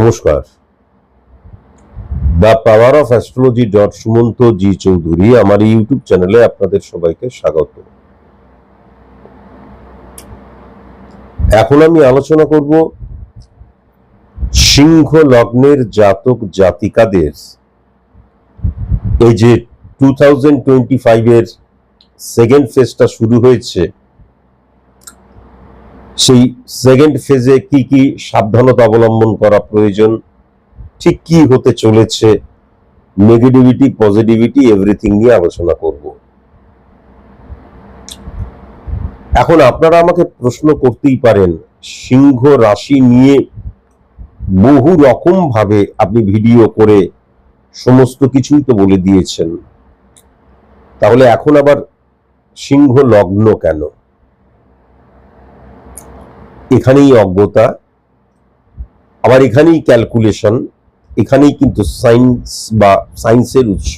নমস্কার। The power of astrology dot Sumanta ji Chowdhury আমার YouTube চ্যানেলে আপনাদের সবাইকে স্বাগত। এখন আমি আলোচনা করব সিংহ লগ্নের জাতক জাতিকাদের। এই যে টু থাউজেন্ড টোয়েন্টি ফাইভের সেকেন্ড ফেজটা শুরু হয়েছে সেই সেকেন্ড ফেজে কি কি সাবধানতা অবলম্বন করা প্রয়োজন? ঠিক কি হতে চলেছে? নেগেটিভিটি পজিটিভিটি এভরিথিং নিয়ে আলোচনা করব। এখন আপনারা আমাকে প্রশ্ন করতেই পারেন, সিংহ রাশি নিয়ে বহু রকম ভাবে আপনি ভিডিও করে সমস্ত কিছুই তো বলে দিয়েছেন। তাহলে এখন আবার সিংহ লগ্ন কেন? এখানেই অজ্ঞতা, আবার এখানেই ক্যালকুলেশন এখানেই কিন্তু সায়েন্স বা সায়েন্সের উৎস।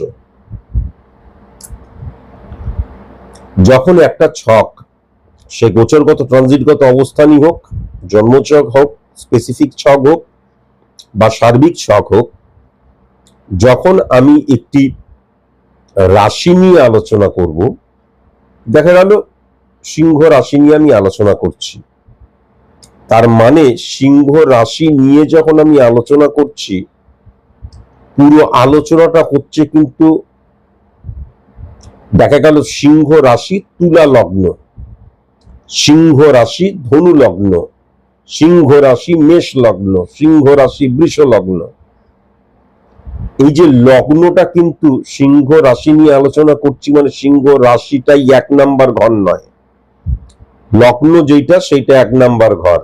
যখন একটা ছক, সে গোচরগত ট্রানজিটগত অবস্থানই হোক জন্মছক হোক স্পেসিফিক ছক হোক, বা সার্বিক ছক হোক, যখন আমি একটি রাশি নিয়ে আলোচনা করব, দেখা গেল, সিংহ রাশি নিয়ে আমি আলোচনা করছি। তার মানে সিংহ রাশি নিয়ে যখন আমি আলোচনা করছি, পুরো আলোচনাটা হচ্ছে কিন্তু দেখা গেল সিংহ রাশি তুলা লগ্ন। সিংহ রাশি ধনু লগ্ন। সিংহ রাশি মেষ লগ্ন। সিংহ রাশি বৃষ লগ্ন। এই যে লগ্নটা কিন্তু সিংহ রাশি নিয়ে আলোচনা করছি মানে সিংহ রাশিটাই এক নাম্বার ঘর নয়। লগ্ন যেটা সেইটা এক নাম্বার ঘর।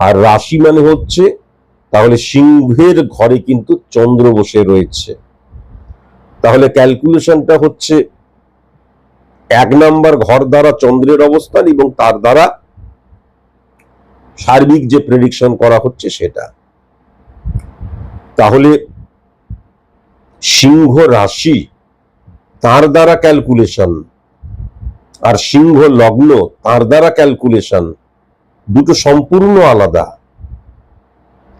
আর রাশি মানে হচ্ছে, তাহলে সিংহের ঘরে কিন্তু চন্দ্র বসে রয়েছে। তাহলে ক্যালকুলেশনটা হচ্ছে, এক নাম্বার ঘর দ্বারা চন্দ্রের অবস্থান এবং তার দ্বারা সার্বিক যে প্রেডিকশন করা হচ্ছে সেটা। তাহলে সিংহ রাশি, তার দ্বারা ক্যালকুলেশন আর সিংহ লগ্ন, তার দ্বারা ক্যালকুলেশন দুটো সম্পূর্ণ আলাদা।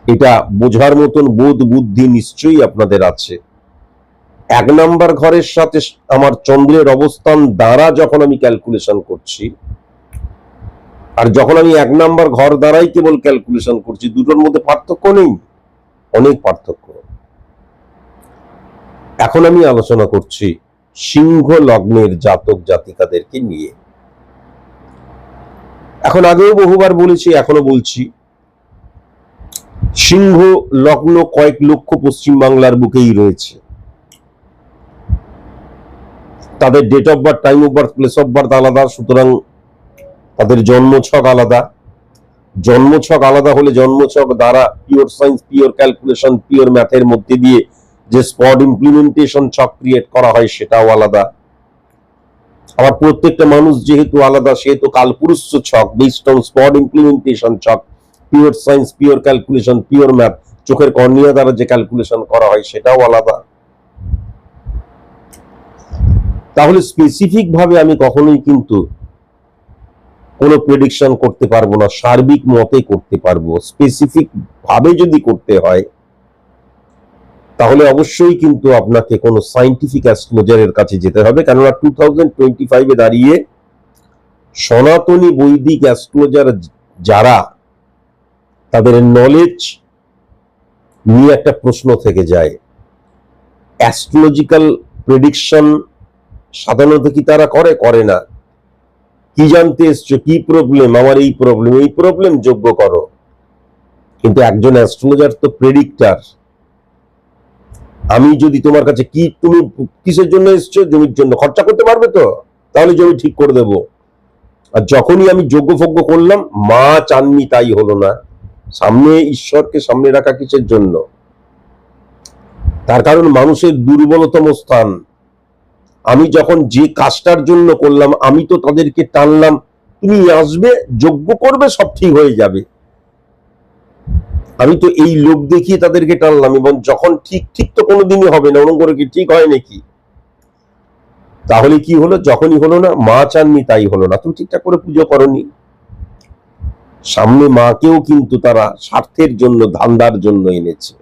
এটা বোঝার মতন বোধ বুদ্ধি নিশ্চয়ই আপনাদের আছে। এক নাম্বার ঘরের সাথে আমার চন্দ্রের অবস্থান দ্বারা যখন আমি ক্যালকুলেশন করছি, আর যখন আমি এক নাম্বার ঘর দ্বারাই কেবল ক্যালকুলেশন করছি, দুটোর মধ্যে পার্থক্য নেই। অনেক পার্থক্য। এখন আমি আলোচনা করছি সিংহ লগ্নের জাতক জাতিকাদেরকে নিয়ে। এখন আগেও বহুবার বলেছি, এখনও বলছি। সিংহ লগ্ন কয়েক লক্ষ পশ্চিম বাংলার বুকেই রয়েছে। তাদের date of birth time of birth place of birth আলাদা, সুতরাং তাদের জন্মছক আলাদা। জন্মছক আলাদা হলে জন্মছক দ্বারা pure science pure calculation pure ম্যাথের মধ্যে দিয়ে যে স্পট ইমপ্লিমেন্টেশন ছক ক্রিয়েট করা হয় সেটাও আলাদা। আবার প্রত্যেকটা মানুষ যেহেতু আলাদা, সেহেতু কালপুরুষ ছক বেসড অন স্পট ইমপ্লিমেন্টেশন ছক pure science pure calculation pure math চোখের কর্নিয়া দ্বারা যে ক্যালকুলেশন করা হয় সেটাও আলাদা। তাহলে স্পেসিফিক ভাবে আমি কখনোই কিন্তু কোনো প্রেডিকশন করতে পারব না, সার্বিক মতে করতে পারব। স্পেসিফিক ভাবে যদি করতে হয় তাহলে অবশ্যই কিন্তু আপনাকে কোনো সাইন্টিফিক অ্যাস্ট্রোলজারের কাছে যেতে হবে। কেননা টু থাউজেন্ড টোয়েন্টি ফাইভে দাঁড়িয়ে সনাতনী বৈদিক অ্যাস্ট্রোলজার যারা, তাদের নলেজ নিয়ে একটা প্রশ্ন থেকে যায়। অ্যাস্ট্রোলজিক্যাল প্রেডিকশন সাধারণত কি তারা করে? করে না। কি জানতে এসছো? কি প্রবলেম আমার এই প্রবলেম এই প্রবলেম যোগ্য করো। কিন্তু একজন অ্যাস্ট্রোলজার তো প্রেডিক্টার আমি যদি তোমার কাছে কি তুমি কিসের জন্য এসছো? জমির জন্য। খরচা করতে পারবে তো? তাহলে জমি ঠিক করে দেব। আর যখনই আমি যোগ্য ফজ্ঞ করলাম, মা চাননি তাই হলো না। সামনে ঈশ্বরকে সামনে রাখা কিসের জন্য? তার কারণ মানুষের দুর্বলতম স্থান। আমি যখন যে কাজটার জন্য করলাম, আমি তো তাদেরকে টানলাম, তুমি আসবে যোগ্য করবে, সব ঠিক হয়ে যাবে। আমি তো এই লোক দেখিয়ে তাদেরকে টানলাম এবং যখন ঠিক ঠিক তো কোনোদিনই হবে না। ওরকম করে কি ঠিক হয় নাকি? তাহলে কি হলো? যখনই হলো না, মা চাননি, তাই হলো না। তুমি ঠিকঠাক করে পুজো করনি। সামনে মাকেও কিন্তু তারা স্বার্থের জন্য, ধান্দার জন্য এনেছে।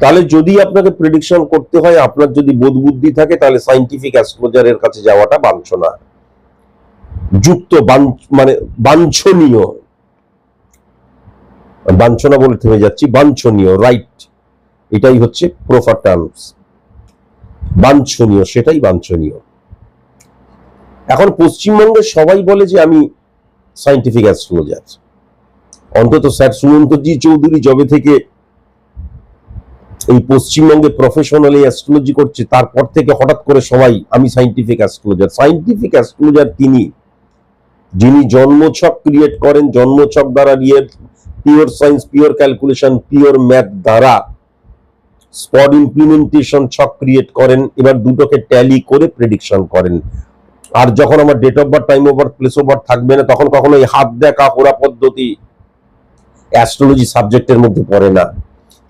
তাহলে যদি আপনাকে প্রেডিকশন করতে হয়, আপনার যদি বোধ বুদ্ধি থাকে, তাহলে সাইন্টিফিক অ্যাস্ট্রোলজারের কাছে যাওয়াটা বাঞ্ছনা। যুক্ত মানে বাঞ্ছনীয়। বাঞ্ছনা বলে থেমে যাচ্ছি, বাঞ্ছনীয় রাইট এটাই হচ্ছে প্রফার টার্মস বাঞ্ছনীয়, সেটাই বাঞ্ছনীয়। এখন পশ্চিমবঙ্গে সবাই বলে যে আমি সাইন্টিফিক অ্যাস্ট্রোলজার অন্তত স্যার সুমন্তজি চৌধুরী জবে থেকে এই পশ্চিমবঙ্গে প্রফেশনালি অ্যাস্ট্রোলজি করছে, তারপর থেকে হঠাৎ করে সবাই আমি সাইন্টিফিক অ্যাস্ট্রোলজার সাইন্টিফিক অ্যাস্ট্রোলজার তিনি, যিনি জন্মছক ক্রিয়েট করেন, জন্মছক দ্বারা pure science pure calculation pure math দ্বারা স্পট ইমপ্লিমেন্টেশন ছক ক্রিয়েট করেন, এবার দুটোকে ট্যালি করে প্রেডিকশন করেন। আর যখন আমার date of birth time of birth place of birth থাকবে না, তখন কখনো এই হাত দেখা হোরা পদ্ধতি অ্যাস্ট্রোলজি সাবজেক্টের মধ্যে পড়ে না।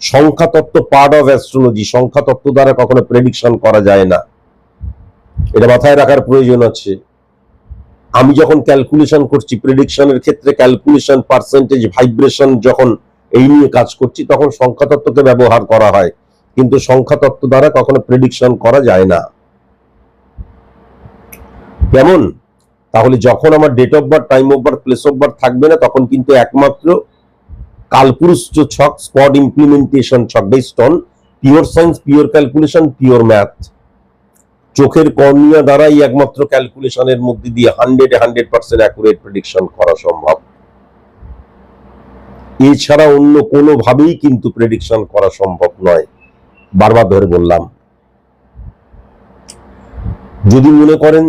সংখ্যা তত্ত্ব পার্ট অফ অ্যাস্ট্রোলজি সংখ্যা তত্ত্ব দ্বারা কখনো প্রেডিকশন করা যায় না। এটা মাথায় রাখার প্রয়োজন আছে। আমি যখন ক্যালকুলেশন করছি প্রেডিকশনের ক্ষেত্রে ক্যালকুলেশন পার্সেন্টেজ ভাইব্রেশন যখন এই নিয়ে কাজ করছি, তখন সংখ্যা তত্ত্বকে ব্যবহার করা হয়। কিন্তু সংখ্যা তত্ত্ব দ্বারা কখনো প্রেডিকশন করা যায় না। কেমন? তাহলে যখন আমার date of birth time of birth place of birth থাকবে না, তখন কিন্তু একমাত্র কালপুরুষ ছক স্পট ইমপ্লিমেন্টেশন ছক based on pure science pure calculation pure math চোখের কর্নিয়া দ্বারাই একমাত্র ক্যালকুলেশনের মধ্যে দিয়ে hundred hundred percent accurate prediction করা সম্ভব। এছাড়া অন্য কোনোভাবেই কিন্তু প্রেডিকশন করা সম্ভব নয়। বারবার ধরে বললাম। যদি মনে করেন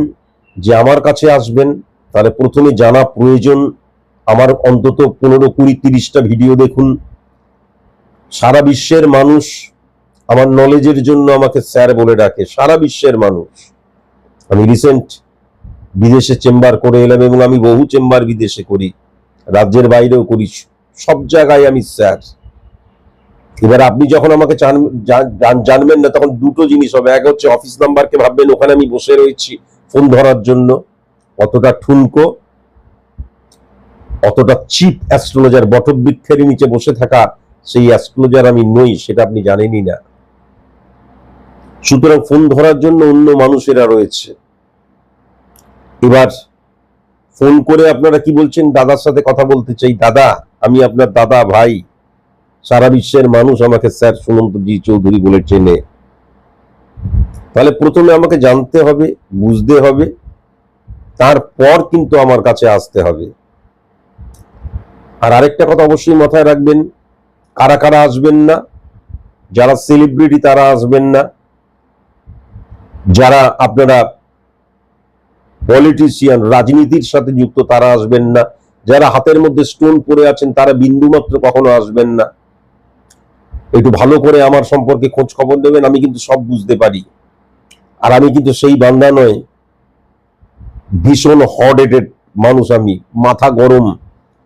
যে আমার কাছে আসবেন, তাহলে প্রথমে জানা প্রয়োজন। আমার অন্তত পনেরো কুড়ি তিরিশটা ভিডিও দেখুন। সারা বিশ্বের মানুষ আমার নলেজের জন্য আমাকে স্যার বলে ডাকে, সারা বিশ্বের মানুষ। আমি রিসেন্ট বিদেশে চেম্বার করে এলাম এবং আমি বহু চেম্বার বিদেশে করি, রাজ্যের বাইরেও করি, সব জায়গায় আমি স্যার। এবার আপনি যখন আমাকে জান- জান- জান- জানবেন না, তখন দুটো জিনিস হবে। এক হচ্ছে অফিস নাম্বারকে ভাববেন, ওখানে আমি বসে রয়েছি ফোন ধরার জন্য। অতটা ঠুনকো, অতটা চিপ অ্যাস্ট্রোলজার বটবৃক্ষের নিচে বসে থাকা, সেই অ্যাস্ট্রোলজার আমি নই, সেটা আপনি জানেনই না। সুতরাং ফোন ধরার জন্য অন্য মানুষেরা রয়েছে। এবার ফোন করে আপনারা কি বলছেন? দাদার সাথে কথা বলতে চাই। দাদা, আমি আপনার দাদা ভাই। সারা বিশ্বের মানুষ আমাকে স্যার সুমন্ত জি চৌধুরী বলে চেনে। তাহলে প্রথমে আমাকে জানতে হবে, বুঝতে হবে। তারপর কিন্তু আমার কাছে আসতে হবে। আর আরেকটা কথা অবশ্যই মাথায় রাখবেন, কারা কারা আসবেন না, যারা সেলিব্রিটি তারা আসবেন না। যারা আপনারা পলিটিশিয়ান রাজনীতির সাথে যুক্ত, তারা আসবেন না। যারা হাতের মধ্যে স্টোন পরে আছেন, তারা বিন্দুমাত্র কখনো আসবেন না। একটু ভালো করে আমার সম্পর্কে খোঁজ খবর দেবেন আমি কিন্তু সব বুঝতে পারি। আর আমি কিন্তু সেই বান্দা নয় ভীষণ হট হেডেড মানুষ আমি, মাথা গরম।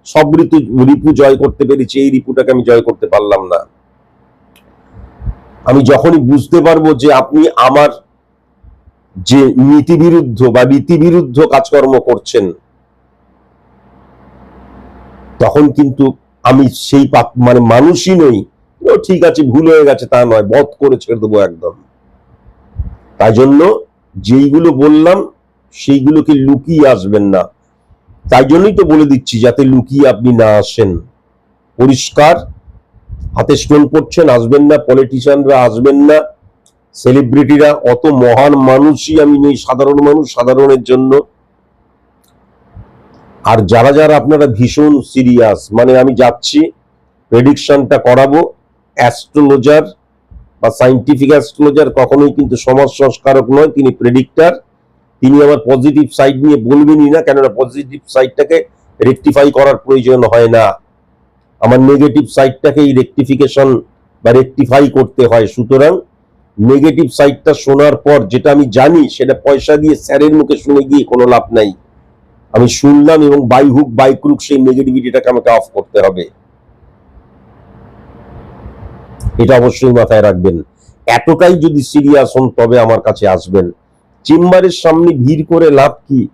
সব ঋতু, রিপু জয় করতে পেরেছি, এই রিপুটাকে আমি জয় করতে পারলাম না। আমি যখনই বুঝতে পারব যে আপনি আমার যে নীতি বিরুদ্ধ বা রীতি বিরুদ্ধ কাজকর্ম করছেন, তখন কিন্তু আমি সেই মানে মানুষই নই। ও ঠিক আছে, ভুল হয়ে গেছে, তা নয়, বধ করে ছেড়ে দেবো একদম। তাই জন্য যেইগুলো বললাম, সেইগুলোকে লুকিয়ে আসবেন না। তাই জন্যই তো বলে দিচ্ছি, যাতে লুকিয়ে আপনি না আসেন। পরিষ্কার, হাতে স্টোন করছেন, আসবেন না, পলিটিশিয়ানরা আসবেন না। সেলিব্রিটিরা অত মহান মানুষই আমি নেই, সাধারণ মানুষ সাধারণের জন্য। আর যারা যারা আপনারা ভীষণ সিরিয়াস মানে আমি যাচ্ছি প্রেডিকশনটা করাবো অ্যাস্ট্রোলজার বা সাইন্টিফিক অ্যাস্ট্রোলজার কখনোই কিন্তু সমাজ সংস্কারক নয়, তিনি প্রেডিক্টার তিনি আমার পজিটিভ সাইড নিয়ে বলবেনই না, কেননা পজিটিভ সাইডটাকে রেকটিফাই করার প্রয়োজন হয় না। আমার নেগেটিভ সাইডটাকেই রেকটিফিকেশন বা রেকটিফাই করতে হয়, সুতরাং নেগেটিভ সাইডটা শোনার পর যেটা আমি জানি, সেটা পয়সা দিয়ে স্যারের মুখে শুনে গিয়ে কোনো লাভ নাই। আমি শুনলাম এবং বাই হুক বাই ক্রুক সেই নেগেটিভিটিটাকে আমাকে অফ করতে হবে। এটা অবশ্যই মাথায় রাখবেন। এতটাই যদি সিরিয়াস হন, তবে আমার কাছে আসবেন। চেম্বারের সামনে ভিড় করে লাভ কি?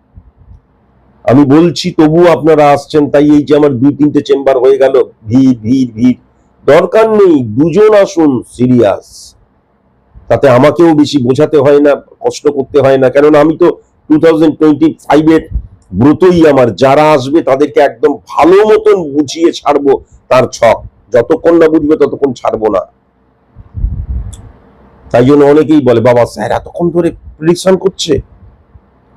আমি বলছি তবুও আপনারা আসছেন, তাই এই যে আমার দুই, তিনটে চেম্বার হয়ে গেল, ভিড় ভিড় ভিড়। দরকার নেই, দুজন আসুন সিরিয়াস তাতে আমাকেও বেশি বোঝাতে হয় না, কষ্ট করতে হয় না। কেননা আমি তো টু থাউজেন্ড টোয়েন্টি ফাইভের ব্রতই আমার। যারা আসবে তাদেরকে একদম ভালো মতন বুঝিয়ে ছাড়বো তার ছক। যতক্ষণ না বুঝবে ততক্ষণ ছাড়বো না। তাই জন্য অনেকেই বলে, বাবা, স্যার এতক্ষণ ধরে প্রিডিকশন করছে?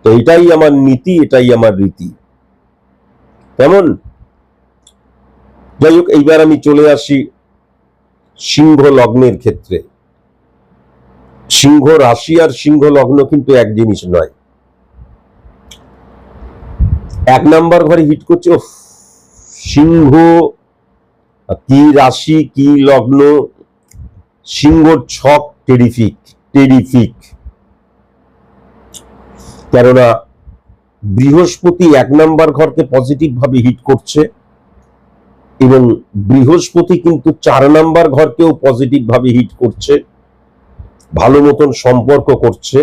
তো এটাই আমার নীতি, এটাই আমার রীতি। কেমন? যাই হোক, এইবার আমি চলে আসি সিংহ লগ্নের ক্ষেত্রে। সিংহ রাশি আর সিংহ লগ্ন কিন্তু এক জিনিস নয়। এক নাম্বার ঘরে হিট করছে সিংহ, কি রাশি, কি লগ্ন, সিংহর ছক টেরিফিক টেরিফিক কেননা, বৃহস্পতি এক নাম্বার ঘরকে পজিটিভ ভাবে হিট করছে এবং বৃহস্পতি কিন্তু চার নাম্বার ঘরকেও পজিটিভ ভাবে হিট করছে। ভালো মতন সম্পর্ক করছে।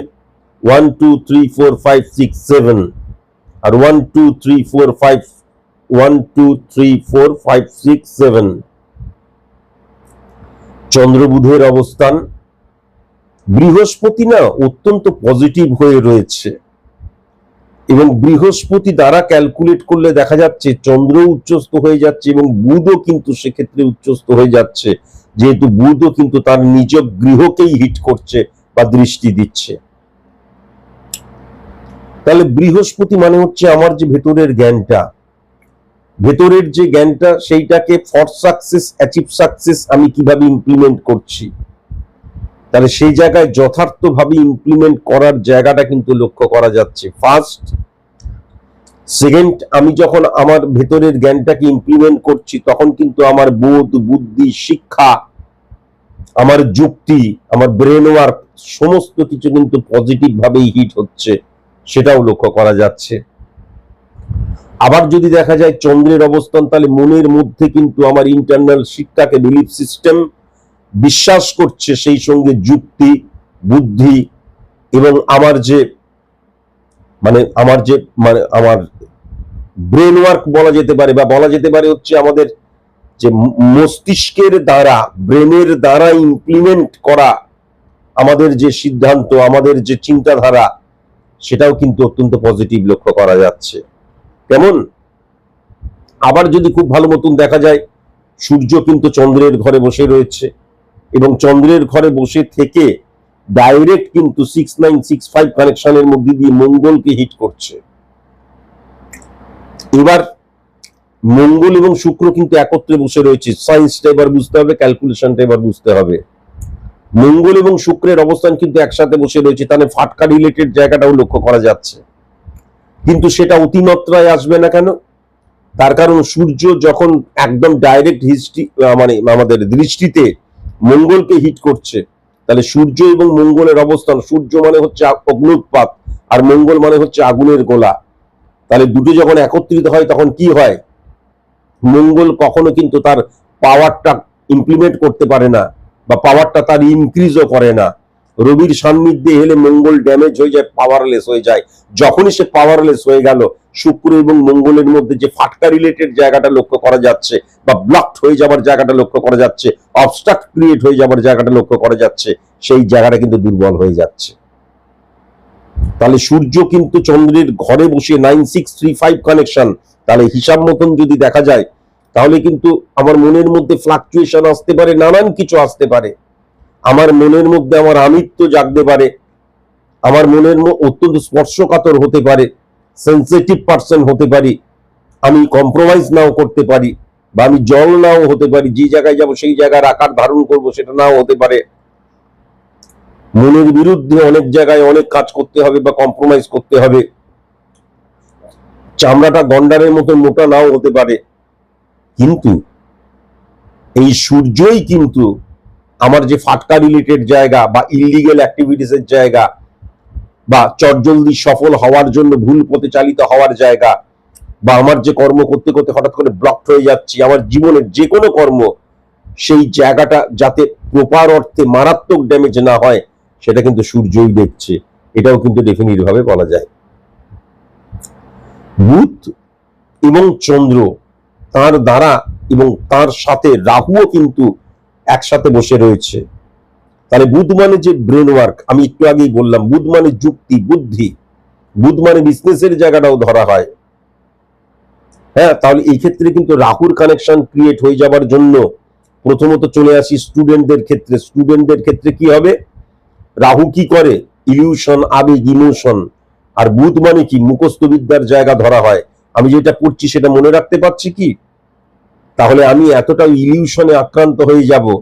One two three four five six seven আর one two three four five one two three four five six seven চন্দ্রবুধের অবস্থান। বৃহস্পতি না অত্যন্ত পজিটিভ হয়ে রয়েছে। এবং বৃহস্পতি দ্বারা ক্যালকুলেট করলে দেখা যাচ্ছে চন্দ্র উচ্চস্থ হয়ে যাচ্ছে এবং বুধও কিন্তু সেক্ষেত্রে উচ্চস্থ হয়ে যাচ্ছে। যেহেতু বুধও কিন্তু তার নিজ গৃহকেই হিট করছে বা দৃষ্টি দিচ্ছে। তাহলে বৃহস্পতি মানে হচ্ছে আমার যে ভেতরের জ্ঞানটা। ভেতরের যে জ্ঞানটা সেইটাকে ফর সাকসেস অ্যাচিভ সাকসেস আমি কীভাবে ইমপ্লিমেন্ট করছি? তাহলে সেই জায়গায় যথার্থভাবে ইমপ্লিমেন্ট করার জায়গাটা কিন্তু লক্ষ্য করা যাচ্ছে। ফার্স্ট সেকেন্ড আমি যখন আমার ভেতরের জ্ঞানটাকে ইমপ্লিমেন্ট করছি, তখন কিন্তু আমার বোধ, বুদ্ধি, শিক্ষা, আমার যুক্তি, আমার ব্রেন ওয়ার্ক সমস্ত কিছু কিন্তু পজিটিভ ভাবেই হিট হচ্ছে, সেটাও লক্ষ্য করা যাচ্ছে। আবার যদি দেখা যায় চন্দ্রের অবস্থান, তাহলে মনের মধ্যে কিন্তু আমার ইন্টারনাল শিক্ষাকে বিলিফ সিস্টেম বিশ্বাস করছে, সেই সঙ্গে যুক্তি, বুদ্ধি এবং আমার যে মানে আমার যে মানে আমার ব্রেন ওয়ার্ক বলা যেতে পারে বা বলা যেতে পারে হচ্ছে আমাদের যে মস্তিষ্কের দ্বারা ব্রেনের দ্বারা ইমপ্লিমেন্ট করা আমাদের যে সিদ্ধান্ত, আমাদের যে চিন্তাধারা, সেটাও কিন্তু অত্যন্ত পজিটিভ লক্ষ্য করা যাচ্ছে। কেমন? আবার যদি খুব ভালো মতন দেখা যায়, সূর্য কিন্তু চন্দ্রের ঘরে বসে রয়েছে এবং চন্দ্রের ঘরে বসে থেকে ডাইরেক্ট কিন্তু সিক্স নাইন সিক্স ফাইভ কানেকশনের মধ্যে দিয়ে মঙ্গলকে হিট করছে। এবার মঙ্গল এবং শুক্র কিন্তু একত্রে বসে রয়েছে। সায়েন্সটা এবার বুঝতে হবে ক্যালকুলেশনটা এবার বুঝতে হবে। মঙ্গল এবং শুক্রের অবস্থান কিন্তু একসাথে বসে রয়েছে। তাহলে ফাটকা রিলেটেড জায়গাটাও লক্ষ্য করা যাচ্ছে। কিন্তু সেটা অতিমাত্রায় আসবে না কেন? তার কারণ সূর্য যখন একদম ডাইরেক্ট হিস্ট্রি মানে আমাদের দৃষ্টিতে মঙ্গলকে হিট করছে, তাহলে সূর্য এবং মঙ্গলের অবস্থান, সূর্য মানে হচ্ছে অগ্নুৎপাত আর মঙ্গল মানে হচ্ছে আগুনের গোলা। তাহলে দুটো যখন একত্রিত হয়, তখন কি হয়? মঙ্গল কখনো কিন্তু তার পাওয়ারটা ইমপ্লিমেন্ট করতে পারে না বা পাওয়ারটা তার ইনক্রিজও করে না। রবির সান্নিধ্যে এলে মঙ্গল ড্যামেজ হয়ে যায় পাওয়ারলেস হয়ে যায়। যখনই সে পাওয়ারলেস হয়ে গেল, শুক্র এবং মঙ্গলের মধ্যে যে ফাটকা রিলেটেড জায়গাটা লক্ষ্য করা যাচ্ছে বা ব্লকড হয়ে যাবার জায়গাটা লক্ষ্য করা যাচ্ছে অবস্ট্রাক্ট ক্রিয়েট হয়ে যাবার জায়গাটা লক্ষ্য করা যাচ্ছে, সেই জায়গাটা কিন্তু দুর্বল হয়ে যাচ্ছে। তাহলে সূর্য কিন্তু চন্দ্রের ঘরে বসে nine six three five connection তাহলে হিসাব মতন যদি দেখা যায়, তাহলে কিন্তু আমার মনের মধ্যে ফ্লাকচুয়েশন আসতে পারে, নানান কিছু আসতে পারে। আমার মনের মধ্যে আমার আমিত্ব জাগতে পারে। আমার মনের অত্যন্ত স্পর্শকাতর হতে পারে। সেন্সিটিভ পার্সন হতে পারি। আমি কম্প্রোমাইজ নাও করতে পারি। বা আমি জল নাও হতে পারি। যে জায়গায় যাব, সেই জায়গার আকার ধারণ করব, সেটা নাও হতে পারে। মনের বিরুদ্ধে অনেক জায়গায় অনেক কাজ করতে হবে বা কম্প্রোমাইজ করতে হবে। চামড়াটা গন্ডারের মতো মোটা নাও হতে পারে। কিন্তু এই সূর্যই কিন্তু আমার যে ফাটকা রিলেটেড জায়গা বা ইলিগেল অ্যাক্টিভিটিস এর জায়গা বা চটজলদি সফল হওয়ার জন্য ভুল পথে চালিত হওয়ার জায়গা বা আমার যে কর্ম করতে করতে হঠাৎ করে ব্লক হয়ে যাচ্ছি, আমার জীবনের যে কোনো কর্ম, সেই জায়গাটা যাতে প্রপার অর্থে মারাত্মক ড্যামেজ না হয় সেটা কিন্তু সূর্যই দেখছে। এটাও কিন্তু ডেফিনিট ভাবে বলা যায়। বুধ এবং চন্দ্র তার দ্বারা এবং তার সাথে রাহুও কিন্তু একসাথে বসে রয়েছে। তাহলে বুধ মানে যে ব্রেন ওয়ার্ক আমি একটু আগেই বললাম, বুধ মানে যুক্তি, বুদ্ধি। বুধ মানে বিজনেসের জায়গাটাও ধরা হয়। হ্যাঁ তাহলে এই ক্ষেত্রে কিন্তু রাহুর কানেকশন ক্রিয়েট হয়ে যাবার জন্য প্রথমত চলে আসি স্টুডেন্টদের ক্ষেত্রে। স্টুডেন্টদের ক্ষেত্রে কি হবে? রাহু কি করে? ইলিউশন আবেগ ইমোশন আর বুধ মানে কি? মুখস্থ বিদ্যার জায়গা ধরা হয়। আমি যেটা পড়ছি সেটা মনে রাখতে পারছি কি? তাহলে আমি এতটা ইলিউশনে আক্রান্ত হয়ে যাব।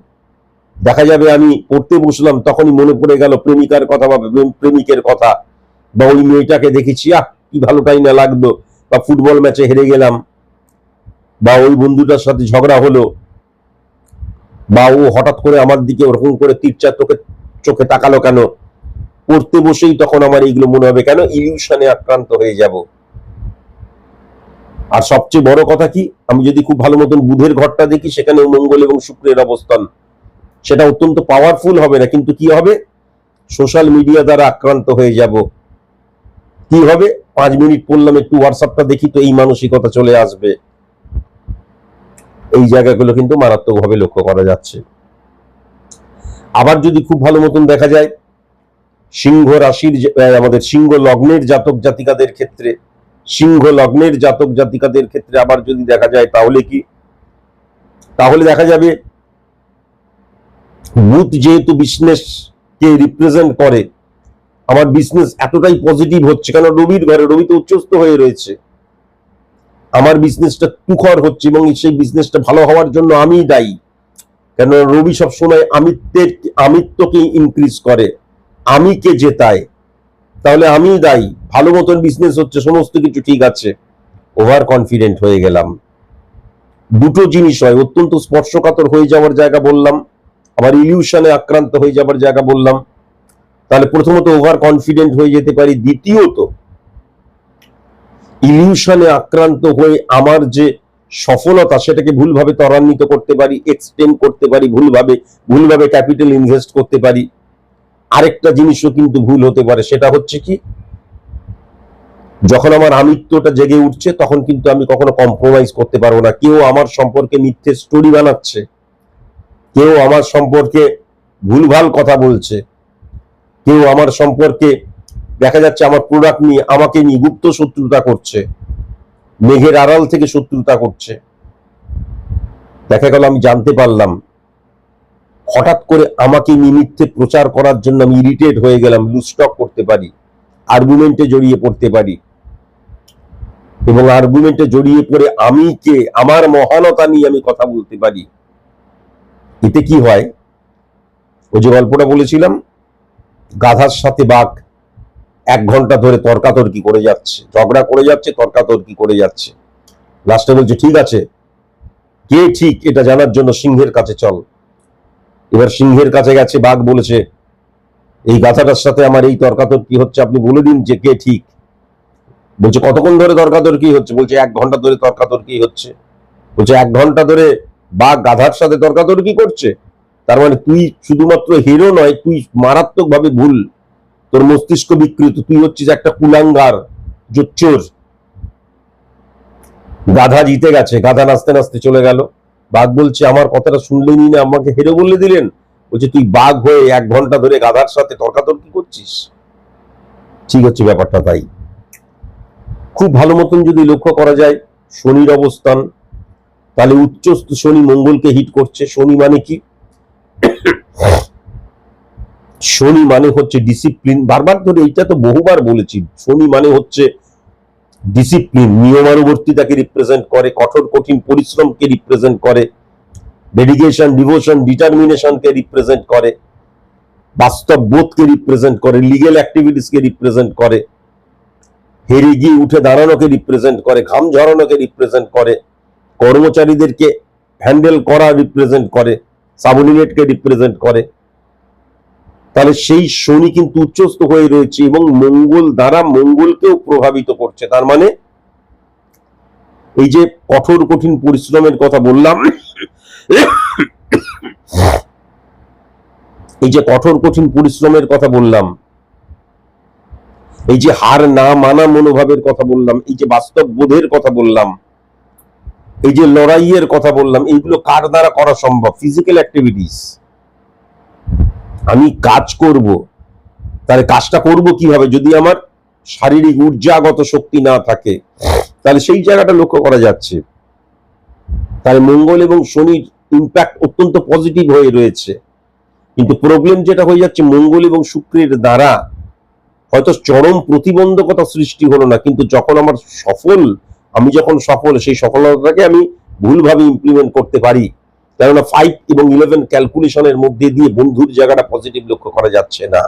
দেখা যাবে আমি পড়তে বসলাম, তখনই মনে পড়ে গেল প্রেমিকার কথা বা প্রেমিকের কথা। বা ওই মেয়েটাকে দেখেছি, আহ, কি ভালোটাই না লাগল। বা ফুটবল ম্যাচে হেরে গেলাম। বা ওই বন্ধুটার সাথে ঝগড়া হলো। বা ও হঠাৎ করে আমার দিকে ওরকম করে তীরচার চোখে চোখে তাকালো কেন? পড়তে বসেই তখন আমার এইগুলো মনে হবে কেন? ইলিউশনে আক্রান্ত হয়ে যাব। আর সবচেয়ে বড় কথা কি? আমি যদি খুব ভালো মতন বুধের ঘরটা দেখি সেখানে মঙ্গল এবং শুক্রের অবস্থান। সেটা অত্যন্ত পাওয়ারফুল হবে না, কিন্তু কি হবে? সোশ্যাল মিডিয়া দ্বারা আক্রান্ত হয়ে যাব। কি হবে? পাঁচ মিনিট পড়লাম, একটু হোয়াটসঅ্যাপটা দেখি তো এই মানসিকতা চলে আসবে। এই জায়গাগুলো কিন্তু মারাত্মকভাবে লক্ষ্য করা যাচ্ছে। আবার যদি খুব ভালো মতন দেখা যায়, সিংহ রাশির আমাদের সিংহ লগ্নের জাতক জাতিকাদের ক্ষেত্রে, সিংহ লগ্নের জাতক জাতিকাদের ক্ষেত্রে আবার যদি দেখা যায়, তাহলে কি? তাহলে দেখা যাবে, বুধ যেহেতু বিজনেস কে রিপ্রেজেন্ট করে, আমার বিজনেস এতটাই পজিটিভ হচ্ছে, কেন? রবির ঘরে, রবি তো উচ্চস্থ হয়ে রয়েছে। আমার বিজনেসটা তুখর হচ্ছে এবং সেই বিজনেসটা ভালো হওয়ার জন্য আমিই দায়ী। কেন রবি সবসময় আমিত্বের, আমিত্বকে ইনক্রিজ করে। আমিকে জেতায়। তাহলে আমিই দায়ী। ভালো মতন বিজনেস হচ্ছে, সমস্ত কিছু ঠিক আছে। ওভার কনফিডেন্ট হয়ে গেলাম। দুটো জিনিস হয়। অত্যন্ত স্পর্শকাতর হয়ে যাওয়ার জায়গা বললাম। আবার ইলিউশনে আক্রান্ত হয়ে যাবার জায়গা বললাম। তাহলে প্রথমত ওভার কনফিডেন্ট হয়ে যেতে পারি। দ্বিতীয়ত ইলিউশনে আক্রান্ত হয়ে আমার যে সফলতা সেটাকে ভুলভাবে ত্বরান্বিত করতে পারি এক্সটেন্ড করতে পারি ভুলভাবে ভুলভাবে ক্যাপিটাল ইনভেস্ট করতে পারি। আরেকটা জিনিসও কিন্তু ভুল হতে পারে, সেটা হচ্ছে কি, যখন আমার আমিত্বটা জেগে উঠছে, তখন কিন্তু আমি কখনো কম্প্রোমাইজ করতে পারব না। কেউ আমার সম্পর্কে মিথ্যে স্টোরি বানাচ্ছে, কেউ আমার সম্পর্কে ভুলভাল কথা বলছে, কেউ আমার সম্পর্কে দেখা যাচ্ছে আমার প্রোডাক্ট নিয়ে, আমাকে নিয়ে গুপ্ত শত্রুতা করছে। মেঘের আড়াল থেকে শত্রুতা করছে। দেখা গেল আমি জানতে পারলাম, হঠাৎ করে আমাকে নিমিত্তে প্রচার করার জন্য আমি ইরিটেট হয়ে গেলাম লুস্টক করতে পারি আর্গুমেন্টে জড়িয়ে পড়তে পারি। এবং আর্গুমেন্টে জড়িয়ে পড়ে আমি কে, আমার মহানতা নিয়ে আমি কথা বলতে পারি। এতে কি হয়? ওই যে গল্পটা বলেছিলাম, গাধার সাথে বাঘ এক ঘণ্টা ধরে তর্কাতর্কি করে যাচ্ছে। ঝগড়া করে যাচ্ছে, তর্কাতর্কি করে যাচ্ছে। লাস্টে বলছে, ঠিক আছে। কে ঠিক এটা জানার জন্য সিংহের কাছে চল। এবার সিংহের কাছে গেছে, বাঘ বলেছে, এই গাথাটার সাথে আমার এই তর্কাতর্কি হচ্ছে, আপনি বলে দিন যে কে ঠিক। বলছে, কতক্ষণ ধরে তর্কাতর্কি হচ্ছে? বলছে, এক ঘণ্টা ধরে তর্কাতর্কি হচ্ছে। বলছে, এক ঘণ্টা ধরে বাঘ গাধার সাথে তর্কাতর্কি করছে? তার মানে তুই শুধুমাত্র হিরো নয়, তুই মারাত্মকভাবে ভুল তোর মস্তিষ্ক বিকৃত, তুই হচ্ছিস একটা কুলাঙ্গার, জোচ্চোর। গাধা জিতে গেছে, গাধা নাচতে নাচতে চলে গেল। বাঘ বলছে, আমার কথাটা শুনলেনি না, আমাকে হেরে বলে দিলেন। বলছে, তুই বাঘ হয়ে এক ঘণ্টা ধরে গাধার সাথে তর্কাতর্কি করছিস? ঠিক হচ্ছে ব্যাপারটা তাই। খুব ভালো মতন যদি লক্ষ্য করা যায়, শনির অবস্থান। তাহলে উচ্চস্থ শনি মঙ্গলকে হিট করছে। শনি মানে কি? শনি মানে হচ্ছে ডিসিপ্লিন বারবার ধরে এইটা তো বহুবার বলেছি, শনি মানে হচ্ছে ডিসিপ্লিন নিয়মানুবর্তিতাকে রিপ্রেজেন্ট করে, কঠোর, কঠিন পরিশ্রমকে রিপ্রেজেন্ট করে ডেডিকেশন ডিভোশন ডিটারমিনেশনকে রিপ্রেজেন্ট করে, বাস্তব বোধকে রিপ্রেজেন্ট করে লিগেল অ্যাক্টিভিটিসকে রিপ্রেজেন্ট করে, হেরে গিয়ে উঠে দাঁড়ানোকে রিপ্রেজেন্ট করে, ঘাম ঝরানোকে রিপ্রেজেন্ট করে, কর্মচারীদেরকে হ্যান্ডেল করা রিপ্রেজেন্ট করে সাবঅর্ডিনেটকে রিপ্রেজেন্ট করে তাহলে সেই শনি কিন্তু উচ্চস্থ হয়ে রয়েছে এবং মঙ্গল দ্বারা মঙ্গলকেও প্রভাবিত করছে। তার মানে এই যে কঠোর কঠিন পরিশ্রমের কথা বললাম, এই যে কঠোর কঠিন পরিশ্রমের কথা বললাম, এই যে হার না মানা মনোভাবের কথা বললাম, এই যে বাস্তব বোধের কথা বললাম, এই যে লড়াইয়ের কথা বললাম, এইগুলো কার দ্বারা করা সম্ভব? ফিজিক্যাল অ্যাক্টিভিটিস আমি কাজ করব, তাহলে কাজটা করব কীভাবে? যদি আমার শারীরিক ঊর্জাগত শক্তি না থাকে, তাহলে সেই জায়গাটা লক্ষ্য করা যাচ্ছে। তাহলে মঙ্গল এবং শনির ইম্প্যাক্ট অত্যন্ত পজিটিভ হয়ে রয়েছে। কিন্তু প্রবলেম যেটা হয়ে যাচ্ছে, মঙ্গল এবং শুক্রের দ্বারা হয়তো চরম প্রতিবন্ধকতা সৃষ্টি হলো না, কিন্তু যখন আমার সফল, আমি যখন সফল, সেই সফলতাটাকে আমি ভুলভাবে ইমপ্লিমেন্ট করতে পারি। কেননা ফাইভ এবং ইলেভেন ক্যালকুলেশনের মধ্যে দিয়ে বন্ধুর জায়গাটা পজিটিভ লক্ষ্য করা যাচ্ছে না।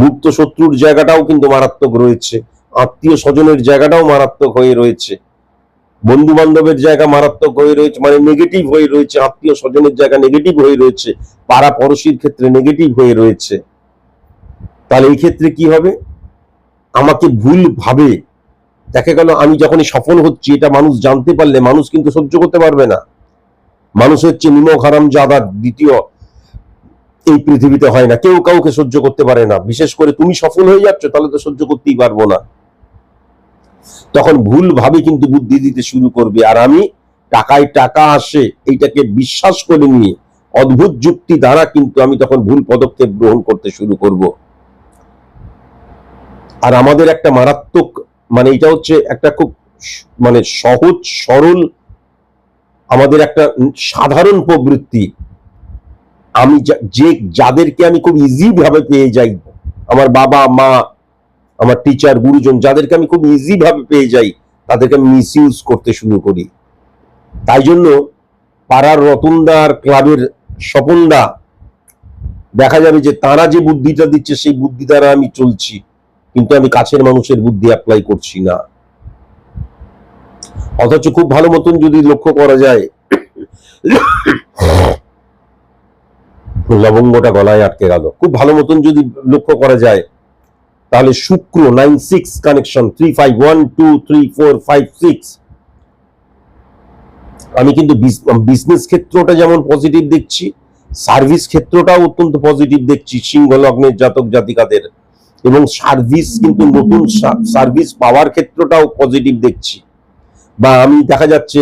গুপ্ত শত্রুর জায়গাটাও কিন্তু মারাত্মক রয়েছে। আত্মীয় স্বজনের জায়গাটাও মারাত্মক হয়ে রয়েছে। বন্ধু বান্ধবের জায়গা মারাত্মক হয়ে রয়েছে মানে নেগেটিভ হয়ে রয়েছে। আত্মীয় স্বজনের জায়গা নেগেটিভ হয়ে রয়েছে। পাড়া পড়শির ক্ষেত্রে নেগেটিভ হয়ে রয়েছে। তাহলে এই ক্ষেত্রে কি হবে? আমাকে ভুল ভাবে দেখা গেল আমি যখনই সফল হচ্ছি, এটা মানুষ জানতে পারলে মানুষ কিন্তু সহ্য করতে পারবে না। মানুষ চেয়ে নিমক হারাম জাদার দ্বিতীয় এই পৃথিবীতে হয় না। কেউ কাউকে সহ্য করতে পারে না। বিশেষ করে তুমি সফল হয়ে যাচ্ছ, তাহলে তো সহ্য করতেই পারব না। তখন ভুল ভাবে কিন্তু বুদ্ধি দিতে শুরু করবে। আর আমি টাকায় টাকা আসে, এইটাকে বিশ্বাস করে নিয়ে অদ্ভুত যুক্তি দ্বারা কিন্তু আমি তখন ভুল পদক্ষেপ গ্রহণ করতে শুরু করব। আর আমাদের একটা মারাত্মক মানে এটা হচ্ছে একটা খুব মানে সহজ, সরল আমাদের একটা সাধারণ প্রবৃত্তি। আমি যা- যাদেরকে আমি খুব ইজি ভাবে পেয়ে যাই, আমার বাবা, মা, আমার টিচার গুরুজন, যাদেরকে আমি খুব ইজি ভাবে পেয়ে যাই, তাদেরকে আমি মিস করতে শুরু করি। তাই জন্য পাড়ার রতনদার ক্লাবের স্বপনদা, দেখা যাবে যে তারা যে বুদ্ধিটা দিচ্ছে, সেই বুদ্ধি দ্বারা আমি চলছি। কিন্তু আমি কাছের মানুষের বুদ্ধি অ্যাপ্লাই করছি না। অথচ খুব ভালো মতন যদি লক্ষ্য করা যায়, লবঙ্গটা গলায় আটকে গেল। খুব ভালো মতন যদি লক্ষ্য করা যায়, তাহলে শুক্র nine six connection, three five one, two three four five six. আমি কিন্তু বিজনেস ক্ষেত্রটা যেমন পজিটিভ দেখছি, সার্ভিস ক্ষেত্রটাও অত্যন্ত পজিটিভ দেখছি, সিংহ লগ্নের জাতক জাতিকাদের। এবং সার্ভিস কিন্তু নতুন সার্ভিস পাওয়ার ক্ষেত্রটাও পজিটিভ দেখছি। বা আমি দেখা যাচ্ছে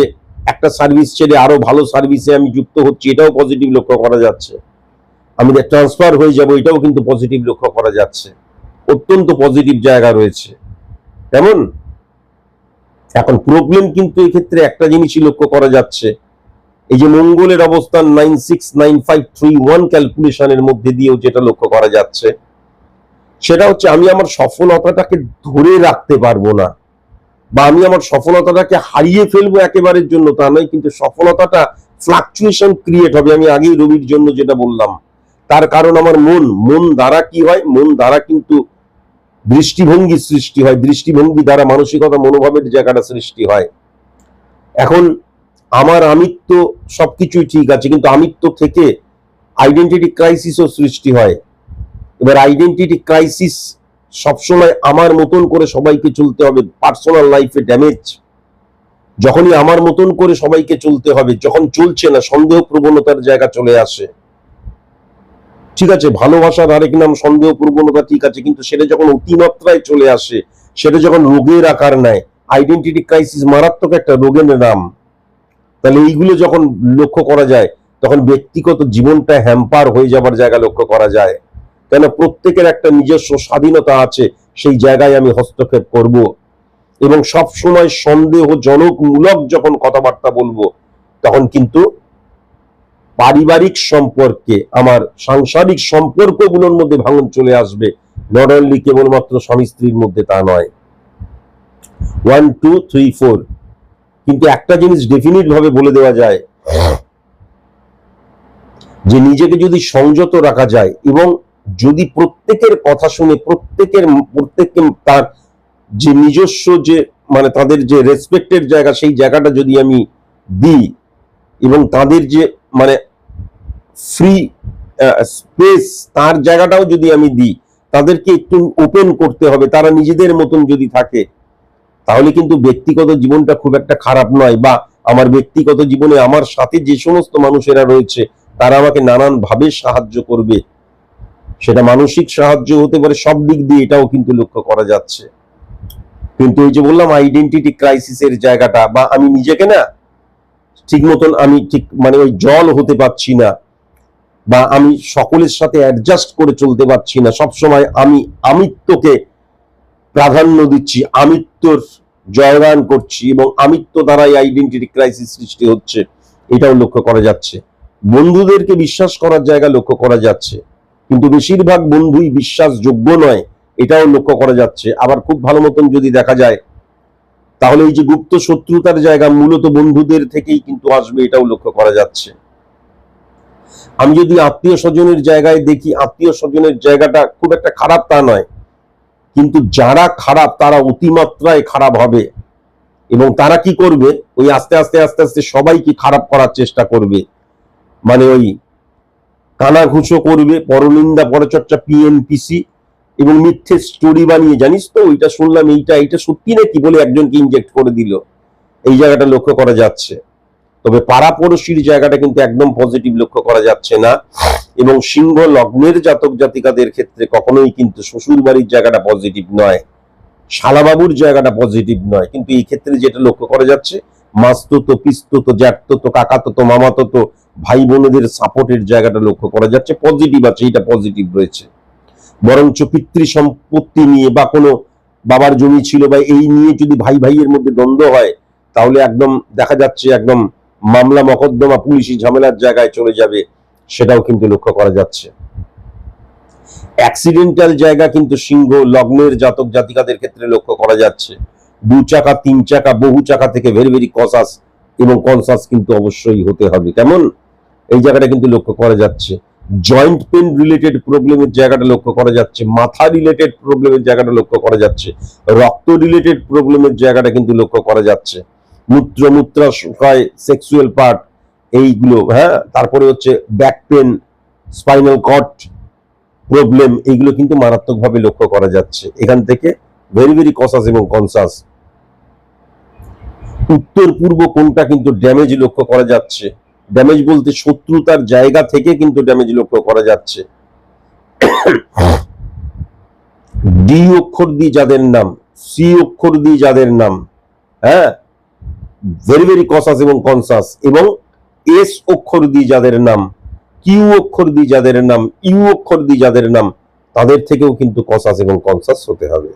একটা সার্ভিস ছেড়ে আরও ভালো সার্ভিসে আমি যুক্ত হচ্ছি, এটাও পজিটিভ লক্ষ্য করা যাচ্ছে। আমি ট্রান্সফার হয়ে যাব, এটাও কিন্তু পজিটিভ লক্ষ্য করা যাচ্ছে। অত্যন্ত পজিটিভ জায়গা রয়েছে। কেমন? এখন প্রবলেম কিন্তু এক্ষেত্রে একটা জিনিসই লক্ষ্য করা যাচ্ছে। এই যে মঙ্গলের অবস্থান nine six nine five three one ক্যালকুলেশনের মধ্যে দিয়েও যেটা লক্ষ্য করা যাচ্ছে, সেটা হচ্ছে আমি আমার সফলতাটাকে ধরে রাখতে পারব না। বা আমি আমার সফলতাটাকে হারিয়ে ফেলব একেবারের জন্য তা নয়, কিন্তু সফলতাটা ফ্লাকচুয়েশন ক্রিয়েট হবে। আমি আগেই রবির জন্য যেটা বললাম, তার কারণ আমার মন মন দ্বারা কি হয়? মন দ্বারা কিন্তু দৃষ্টিভঙ্গি সৃষ্টি হয়, দৃষ্টিভঙ্গি দ্বারা মানসিকতা, মনোভাবের জায়গাটা সৃষ্টি হয়। এখন আমার আমিত্ব সবকিছুই ঠিক আছে, কিন্তু আমিত্ব থেকে আইডেন্টিটি ক্রাইসিসও সৃষ্টি হয়। এবার আইডেন্টিটি ক্রাইসিস সবসময় আমার মতন করে সবাইকে চলতে হবে পার্সোনাল লাইফে ড্যামেজ যখনই আমার মতন করে সবাইকে চলতে হবে, যখন চলছে না সন্দেহ প্রবণতার জায়গা চলে আসে। ঠিক আছে, ভালোবাসার আরেক নাম সন্দেহ প্রবণতা ঠিক আছে, কিন্তু সেটা যখন অতিমাত্রায় চলে আসে, সেটা যখন রোগের আকার নেয় আইডেন্টিটি ক্রাইসিস মারাত্মক একটা রোগের নাম। তাহলে এইগুলো যখন লক্ষ্য করা যায়, তখন ব্যক্তিগত জীবনটা হ্যাম্পার হয়ে যাবার জায়গা লক্ষ্য করা যায়। কেন প্রত্যেকের একটা নিজস্ব স্বাধীনতা আছে, সেই জায়গায় আমি হস্তক্ষেপ করব। এবং সব সময় সন্দেহজনক মূলক যখন কথাবার্তা বলব, তখন কিন্তু পারিবারিক সম্পর্কে আমার সাংসারিক সম্পর্কগুলোর মধ্যে ভাঙন চলে আসবে। নট অনলি কেবলমাত্র স্বামী স্ত্রীর মধ্যে তা নয়। ওয়ান টু থ্রি ফোর কিন্তু একটা জিনিস ডেফিনিট ভাবে বলে দেওয়া যায়, যে নিজেকে যদি সংযত রাখা যায় এবং যদি প্রত্যেকের কথা শুনে প্রত্যেকের প্রত্যেককে তার যে নিজস্ব যে মানে তাদের যে রেসপেক্টের জায়গা, সেই জায়গাটা যদি আমি দিই এবং তাদের যে মানে ফ্রি স্পেস তার জায়গাটাও যদি আমি দিই, তাদেরকে একটু ওপেন করতে হবে, তারা নিজেদের মতন যদি থাকে, তাহলে কিন্তু ব্যক্তিগত জীবনটা খুব একটা খারাপ নয় বা আমার ব্যক্তিগত জীবনে আমার সাথে যে সমস্ত মানুষেরা রয়েছে, তারা আমাকে নানান ভাবে সাহায্য করবে। সেটা মানসিক সাহায্য হতে পারে, সব দিক দিয়ে এটাও কিন্তু লক্ষ্য করা যাচ্ছে। কিন্তু ওই যে বললাম আইডেন্টিটি ক্রাইসিসের জায়গাটা, বা আমি নিজেকে না ঠিক মতন আমি ঠিক মানে ওই জল হতে পারছি না, বা আমি সকলের সাথে অ্যাডজাস্ট করে চলতে পারছি না সব সময় আমি আমিত্বকে প্রাধান্য দিচ্ছি, আমিত্বর জয়গান করছি, এবং আমিত্ব দ্বারাই আইডেন্টিটি ক্রাইসিস সৃষ্টি হচ্ছে, এটাও লক্ষ্য করা যাচ্ছে। বন্ধুদেরকে বিশ্বাস করার জায়গা লক্ষ্য করা যাচ্ছে। কিন্তু বেশিরভাগ বন্ধুই বিশ্বাসযোগ্য নয়, এটাও লক্ষ্য করা যাচ্ছে। আবার খুব ভালো মতন যদি দেখা যায়, তাহলে এই যে গুপ্ত শত্রুতার জায়গা মূলত বন্ধুদের থেকেই কিন্তু আসবে, এটাও লক্ষ্য করা যাচ্ছে। আমি যদি আত্মীয় স্বজনের জায়গায় দেখি আত্মীয় স্বজনের জায়গাটা খুব একটা খারাপ তা নয়, কিন্তু যারা খারাপ, তারা অতিমাত্রায় খারাপ হবে। এবং তারা কি করবে? ওই আস্তে আস্তে আস্তে আস্তে সবাইকে খারাপ করার চেষ্টা করবে। মানে ওই কানাঘুষো করবে, পরনিন্দা, পরচর্চা পিএনপিসি এবং মিথ্যে স্টোরি বানিয়ে, জানিস তো? ওইটা শুনলাম, এইটা এইটা সত্যি নাকি বলে একজনকে ইনজেক্ট করে দিল? এই জায়গাটা লক্ষ্য করা যাচ্ছে। তবে পাড়াপড়শির জায়গাটা কিন্তু একদম পজিটিভ লক্ষ্য করা যাচ্ছে না। এবং সিংহ লগ্নের জাতক জাতিকাদের ক্ষেত্রে কখনোই কিন্তু শ্বশুর বাড়ির জায়গাটা পজিটিভ নয়। শালাবাবুর জায়গাটা পজিটিভ নয়। কিন্তু এই ক্ষেত্রে যেটা লক্ষ্য করা যাচ্ছে মাস্তুত, পিস্তুত জ্যাঠত কাকাতত, মামাতত ভাই বোনদের সাপোর্টের জায়গাটা লক্ষ্য করা যাচ্ছে পজিটিভ আছে, এটা পজিটিভ রয়েছে। বরঞ্চ পিতৃ সম্পত্তি নিয়ে বা কোনো বাবার জমি ছিল বা এই নিয়ে যদি ভাই ভাইয়ের মধ্যে দ্বন্দ্ব হয়, তাহলে একদম দেখা যাচ্ছে একদম মামলা মকদ্দমা, পুলিশি ঝামেলার জায়গায় চলে যাবে, সেটাও কিন্তু লক্ষ্য করা যাচ্ছে। অ্যাক্সিডেন্টাল জায়গা কিন্তু সিংহ, লগ্নের জাতক জাতিকাদের ক্ষেত্রে লক্ষ্য করা যাচ্ছে। দু চাকা, তিন চাকা, বহু চাকা থেকে ভেরি ভেরি কসাস এবং কনসাস কিন্তু অবশ্যই হতে হবে। কেমন? এই জায়গাটা কিন্তু লক্ষ্য করা যাচ্ছে। জয়েন্ট পেন রিলেটেড প্রবলেমের জায়গাটা লক্ষ্য করা যাচ্ছে। মাথা রিলেটেড প্রবলেমের জায়গাটা লক্ষ্য করা যাচ্ছে। রক্ত রিলেটেড প্রবলেমের জায়গাটা কিন্তু লক্ষ্য করা যাচ্ছে। মূত্র মূত্রা শুকায় সেক্সুয়াল পার্ট এইগুলো হ্যাঁ? তারপরে হচ্ছে back pain spinal cord problem এইগুলো কিন্তু মারাত্মকভাবে লক্ষ্য করা যাচ্ছে। এখান থেকে ভেরি ভেরি কসাস এবং কনসাস উত্তর পূর্ব কোনটা কিন্তু ড্যামেজ লক্ষ্য করা যাচ্ছে। ড্যামেজ বলতে শত্রুতার জায়গা থেকে কিন্তু ড্যামেজ লক্ষ্য করা যাচ্ছে। ডি অক্ষর দি যাদের নাম সি অক্ষর দি যাদের নাম হ্যাঁ? ভেরি ভেরি কসাস এবং কনসাস এবং এস অক্ষর দি যাদের নাম কিউ অক্ষর দি যাদের নাম ইউ অক্ষর দি যাদের নাম, তাদের থেকেও কিন্তু কসাস এবং কনসাস হতে হবে।